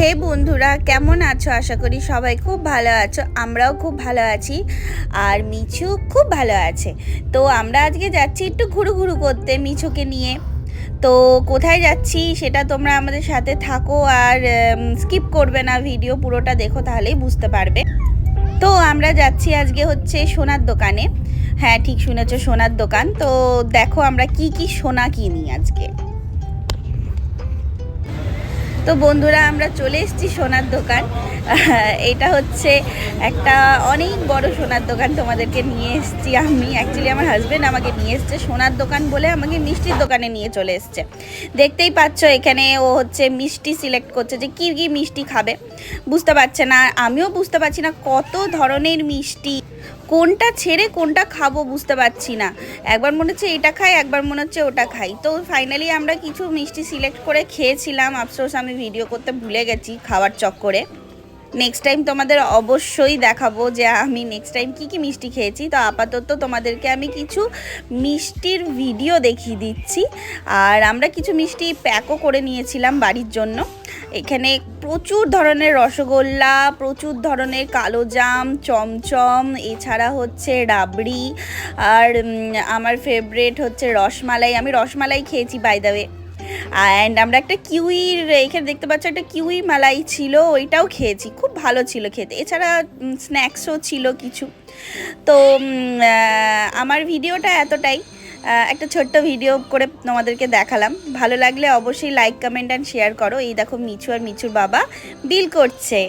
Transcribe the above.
হে বন্ধুরা, কেমন আছো? আশা করি সবাই খুব ভালো আছো, আমরাও খুব ভালো আছি আর মিছু খুব ভালো আছে। তো আমরা আজকে যাচ্ছি একটু ঘুরু ঘুরু করতে মিছুকে নিয়ে। তো কোথায় যাচ্ছি সেটা তোমরা আমাদের সাথে থাকো আর স্কিপ করবে না ভিডিও, পুরোটা দেখো তাহলেই বুঝতে পারবে। তো আমরা যাচ্ছি আজকে হচ্ছে সোনার দোকানে। হ্যাঁ ঠিক শুনেছো, সোনার দোকান। তো দেখো আমরা কি কি সোনা কিনি আজকে। তো বন্ধুরা, আমরা চলে এসেছি সোনার দোকান। এটা হচ্ছে একটা অনেক বড় সোনার দোকান তোমাদেরকে নিয়ে এসেছি আমি। অ্যাকচুয়ালি আমার হাজব্যান্ড আমাকে নিয়ে এসছে সোনার দোকান বলে আমাকে মিষ্টির দোকানে নিয়ে চলে এসছে। দেখতেই পাচ্ছ, এখানে ও হচ্ছে মিষ্টি সিলেক্ট করছে যে কী কী মিষ্টি খাবে। বুঝতে পারছে না, আমিও বুঝতে পারছি না কত ধরনের মিষ্টি। কোনটা ছেড়ে কোনটা খাব বুঝতে পারছি না। একবার মনে হচ্ছে এটা খাই, একবার মনে হচ্ছে ওটা খাই। তো ফাইনালি আমরা কিছু মিষ্টি সিলেক্ট করে খেয়েছিলাম। আফসোস, আমি ভিডিও করতে ভুলে গেছি খাওয়ার চক্করে। নেক্সট টাইম তোমাদের অবশ্যই দেখাবো যে আমি নেক্সট টাইম কী কী মিষ্টি খেয়েছি। তো আপাতত তোমাদেরকে আমি কিছু মিষ্টির ভিডিও দেখিয়ে দিচ্ছি। আর আমরা কিছু মিষ্টি প্যাকও করে নিয়েছিলাম বাড়ির জন্য। এখানে প্রচুর ধরনের রসগোল্লা, প্রচুর ধরনের কালোজাম চমচম, এছাড়া হচ্ছে রাবড়ি, আর আমার ফেভারেট হচ্ছে রসমালাই। আমি রসমালাই খেয়েছি বাই দ্য অ্যান্ড আমরা একটা কিউইর এখানে দেখতে পাচ্ছি একটা কিউই মালাই ছিল, ওইটাও খেয়েছি। খুব ভালো ছিল খেতে। এছাড়া স্ন্যাক্সও ছিল কিছু। তো আমার ভিডিওটা এতটাই। একটা ছোট্ট ভিডিও করে তোমাদেরকে দেখালাম। ভালো লাগলে অবশ্যই লাইক কমেন্ট অ্যান্ড শেয়ার করো। এই দেখো মিছু আর মিছুর বাবা। বিল করছে।